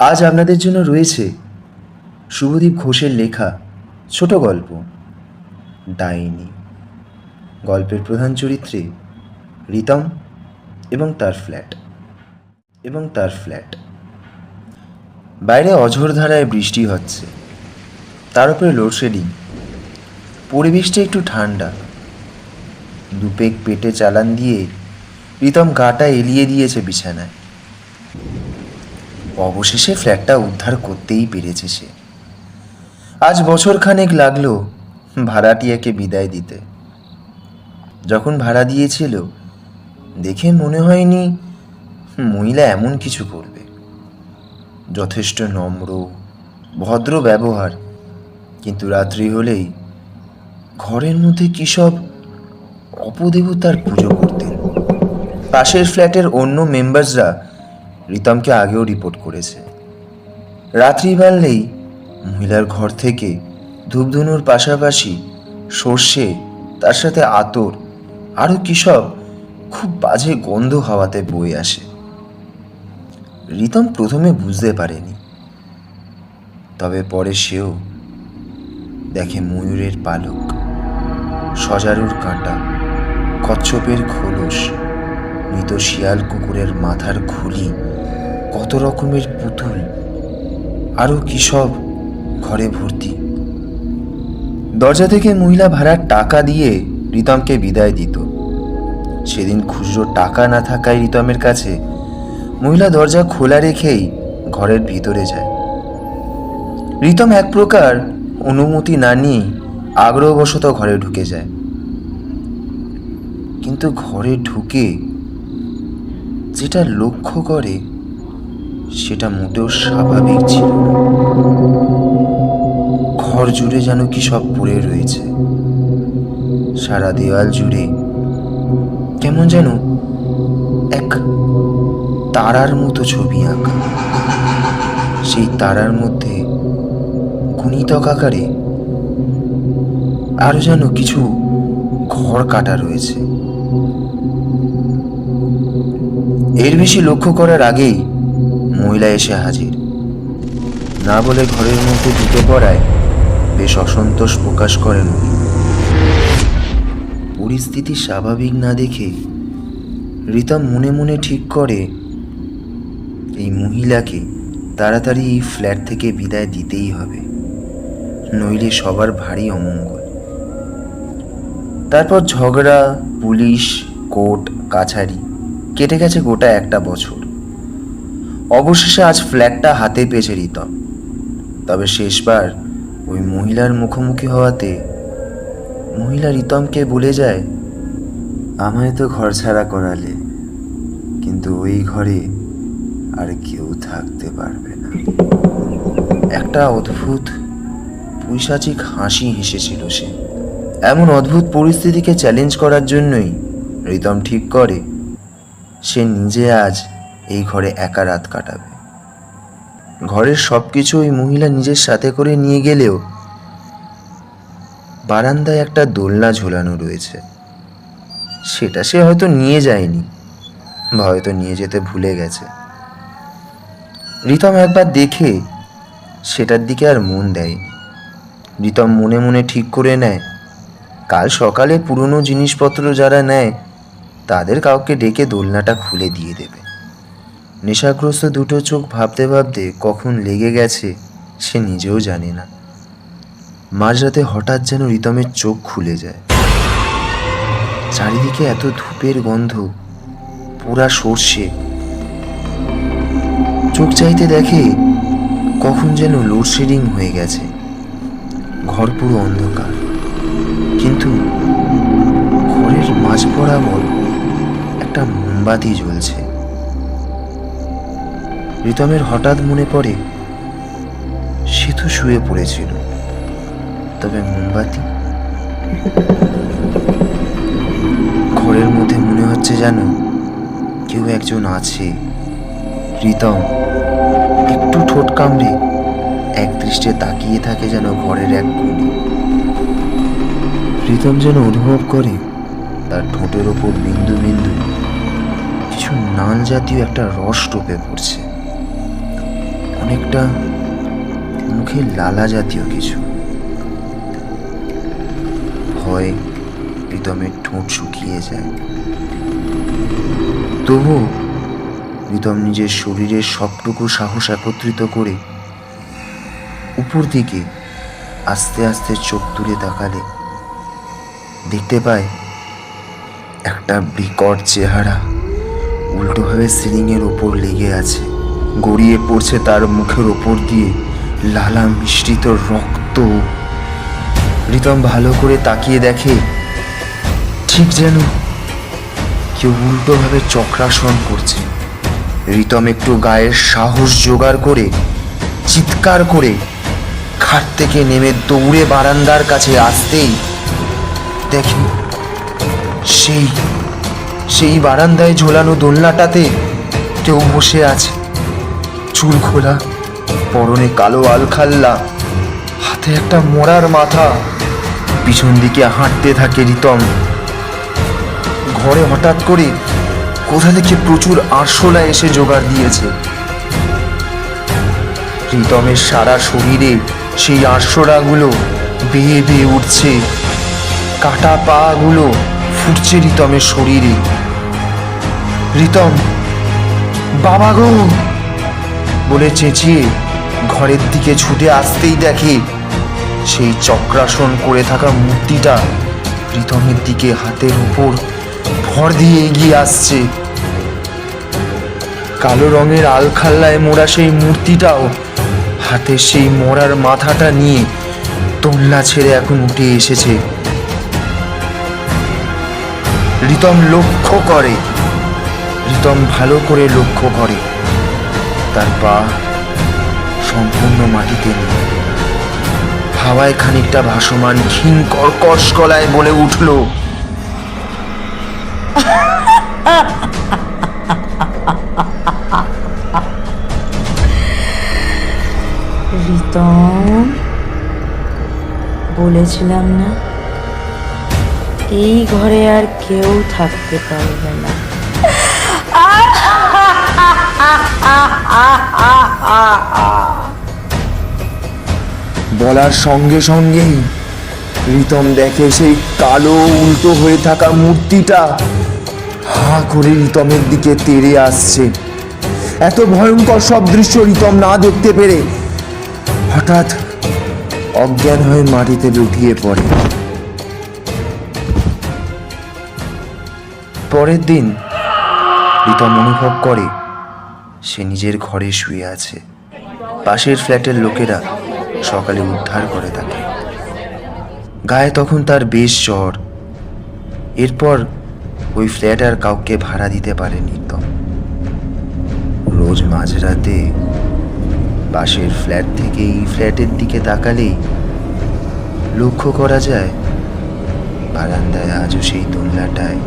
আজ আপনাদের জন্য রয়েছে শুভদীপ ঘোষের লেখা ছোট গল্প, ডাইনি। গল্পের প্রধান চরিত্রে রিতম এবং তার ফ্ল্যাট, এবং তার ফ্ল্যাট। বাইরে অঝোর ধারায় বৃষ্টি হচ্ছে। তার উপরে লোডশেডিং। পরিবেশটা একটু ঠান্ডা। দুপেক পেটে চালান দিয়ে প্রীতম গাটা এলিয়ে দিয়েছে বিছানায়। অবশেষে ফ্ল্যাটটা উদ্ধার করতেই পেরেছে সে। আজ বছর খানেক লাগল ভাড়াটিয়াকে বিদায় দিতে। যখন ভাড়া দিয়েছিল, দেখে মনে হয়নি মহিলা এমন কিছু করবে। যথেষ্ট নম্র, ভদ্র ব্যবহার, কিন্তু রাত্রি হলেই ঘরের মধ্যে কী সব অপদেবতার পুজো করতেন। পাশের ফ্ল্যাটের অন্য মেম্বার্সরা রিতমকে আগেও রিপোর্ট করেছে। রাত্রি বাড়লেই মহিলার ঘর থেকে ধূপধনুর পাশাপাশি সর্ষে, তার সাথে আতর, আরও কী সব খুব বাজে গন্ধ হাওয়াতে বয়ে আসে। রিতম প্রথমে বুঝতে পারেনি। তবে পরে সেও দেখে ময়ূরের পালক, সজারুর কাঁটা, কচ্ছপের খোলস, মৃত শিয়াল কুকুরের মাথার খুলি কত রকমের পুতুল, আরও কী সব ঘরে ভর্তি। দরজা থেকে মহিলা ভাড়ার টাকা দিয়ে রিতমকে বিদায় দিত। সেদিন খুচরো টাকা না থাকায় রিতমের কাছে মহিলা দরজা খোলা রেখেই ঘরের ভিতরে যায়। রিতম এক প্রকার অনুমতি না নিয়ে আগ্রহবশত ঘরে ঢুকে যায়। কিন্তু ঘরে ঢুকে যেটা লক্ষ্য করে সেটা মোটেও স্বাভাবিক ছিল না। ঘর জুড়ে যেন কি সব পড়ে রয়েছে। সারা দেওয়াল জুড়ে কেমন যেন এক তারার মতো ছবি আঁকা। সেই তারার মধ্যে গুণিতক আকারে আরও যেন কিছু ঘর কাটা রয়েছে। এর বেশি লক্ষ্য করার আগেই মহিলা এসে হাজির। না বলে ঘরের মধ্যে ঢুকে পড়ায় বেশ অসন্তোষ প্রকাশ করেন উনি। পরিস্থিতি স্বাভাবিক না দেখে রিতম মনে মনে ঠিক করে, এই মহিলাকে তাড়াতাড়ি এই ফ্ল্যাট থেকে বিদায় দিতেই হবে, নইলে সবার ভারী অমঙ্গল। তারপর ঝগড়া, পুলিশ, কোর্ট, কাছারি কেটে গেছে গোটা একটা বছর। অবশেষে আজ ফ্ল্যাটটা হাতে পেয়েছে রিতম। তবে শেষবার ওই মহিলার মুখোমুখি হওয়াতে মহিলা রিতমকে বলে যায়, আমায় তো ঘর ছাড়া করালে, কিন্তু ওই ঘরে আর কেউ থাকতে পারবে না। একটা অদ্ভুত, পৈশাচিক হাসি হেসেছিল সে। এমন অদ্ভুত পরিস্থিতিকে চ্যালেঞ্জ করার জন্যই রিতম ঠিক করে, সে নিজে আজ এই ঘরে একা রাত কাটাবে। ঘরের সব কিছু ওই মহিলা নিজের সাথে করে নিয়ে গেলেও বারান্দায় একটা দোলনা ঝোলানো রয়েছে। সেটা সে হয়তো নিয়ে যায়নি, বা হয়তো নিয়ে যেতে ভুলে গেছে। রিতম একবার দেখে সেটার দিকে আর মন দেয়নি। রিতম মনে মনে ঠিক করে নেয়, কাল সকালে পুরনো জিনিসপত্র যারা নেয়, তাদের কাউকে ডেকে দোলনাটা খুলে দিয়ে দেবে। নেশাগ্রস্ত দুটো চোখ ভাবতে ভাবতে কখন লেগে গেছে, সে নিজেও জানে না। মাঝরাতে হঠাৎ যেন রিতমের চোখ খুলে যায়। চারিদিকে এত ধূপের গন্ধ, পুরা সর্ষে। চোখ চাইতে দেখে কখন যেন লোডশেডিং হয়ে গেছে। ঘর পুরো অন্ধকার। কিন্তু ঘরের মাঝ বরাবর একটা মোমবাতি জ্বলছে। রিতমের হঠাৎ মনে পড়ে, সে তো শুয়ে পড়েছিল। তবে মোমবাতি? ঘরের মধ্যে মনে হচ্ছে যেন কেউ একজন আছে। রিতম একটু ঠোঁট কামড়ে এক দৃষ্টে তাকিয়ে থাকে যেন ঘরের এক কোণে। রিতম যেন অনুভব করে তার ঠোঁটের ওপর বিন্দু বিন্দু কিছু নাল জাতীয় একটা রস টোপে পড়ছে। অনেক একটা মুখে লালা জাতীয় কিছু। ভয় প্রীতমের ঠোঁট শুকিয়ে যায়। তবু প্রীতম নিজের শরীরের সবটুকু সাহস একত্রিত করে উপর দিকে আস্তে আস্তে চোখ তুলে তাকালে দেখতে পায় একটা বিকট চেহারা উল্টোভাবে সিলিংয়ের ওপর লেগে আছে। গড়িয়ে পড়ছে তার মুখের ওপর দিয়ে লালা মিশ্রিত রক্ত। রিতম ভালো করে তাকিয়ে দেখে, ঠিক যেন কেউ উল্টোভাবে চক্রাসন করছে। রিতম একটু গায়ের সাহস জোগাড় করে, চিৎকার করে খাট থেকে নেমে দৌড়ে বারান্দার কাছে আসতেই দেখে, সেই সেই বারান্দায় ঝোলানো দোলনাটাতে কেউ বসে আছে। চুল খোলা, পরনে কালো আলখাল্লা, হাতে একটা মরার মাথা, পিছন দিকে হাঁটতে থাকে রিতম। ঘরে হঠাৎ করে কোথা থেকে প্রচুর আরশোলা এসে জোগাড় দিয়েছে। রিতমের সারা শরীরে সেই আরশোলাগুলো বেয়ে বেয়ে উঠছে। কাটা পাগুলো ফুটছে রিতমের শরীরে। রিতম, বাবা গো! বলে চেঁচিয়ে ঘরের দিকে ছুটে আসতেই দেখে সেই চক্রাসন করে থাকা মূর্তিটা প্রীতমের দিকে হাতের উপর ভর দিয়ে এগিয়ে আসছে। কালো রঙের আলখাল্লায় মোড়া সেই মূর্তিটাও হাতে সেই মরার মাথাটা নিয়ে তোল্লা ছেড়ে এখন উঠে এসেছে। রিতম লক্ষ্য করে। রিতম ভালো করে লক্ষ্য করে। তার পা সম্পূর্ণ মাটিতে নেই হাওয়ায় খানিকটা ভাসমান ক্ষীণ কর্কশ গলায় বলে উঠল বলেছিলাম না, এই ঘরে আর কেউ থাকতে পারবে না। বলার সঙ্গে সঙ্গেই রিতম দেখে সেই কালো উল্টো হয়ে থাকা মূর্তিটা হা করে রিতমের দিকে তেড়ে আসছে। এত ভয়ঙ্কর সব দৃশ্য রিতম না দেখতে পেরে হঠাৎ অজ্ঞান হয়ে মাটিতে লুটিয়ে পড়ে। পরের দিন রিতম অনুভব করে সে নিজের ঘরে শুয়ে আছে। পাশের ফ্ল্যাটের লোকেরা সকালে উদ্ধার করে তাকে। গায়ে তখন তার বেশ জ্বর। এরপর ওই ফ্ল্যাট আর কাউকে ভাড়া দিতে পারেনি তো রোজ মাঝরাতে পাশের ফ্ল্যাট থেকে এই ফ্ল্যাটের দিকে তাকালেই লক্ষ্য করা যায়, বারান্দায় আজও সেই দোলনাটায়